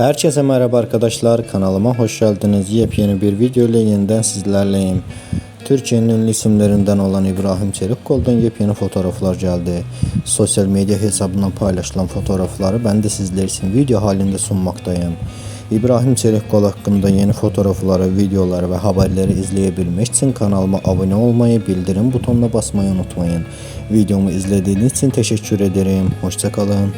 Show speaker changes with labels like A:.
A: Herkese merhaba arkadaşlar kanalıma hoş geldiniz. Yepyeni bir video ile yeniden sizlerleyim. Türkiye'nin ünlü isimlerinden olan İbrahim Çelikkol'dan yepyeni fotoğraflar geldi. Sosyal medya hesabından paylaşılan fotoğrafları ben de sizler için video halinde sunmaktayım. İbrahim Çelikkol hakkında yeni fotoğrafları, videoları ve haberleri izleyebilmek için kanalıma abone olmayı, bildirim butonuna basmayı unutmayın. Videomu izlediğiniz için teşekkür ederim. Hoşçakalın.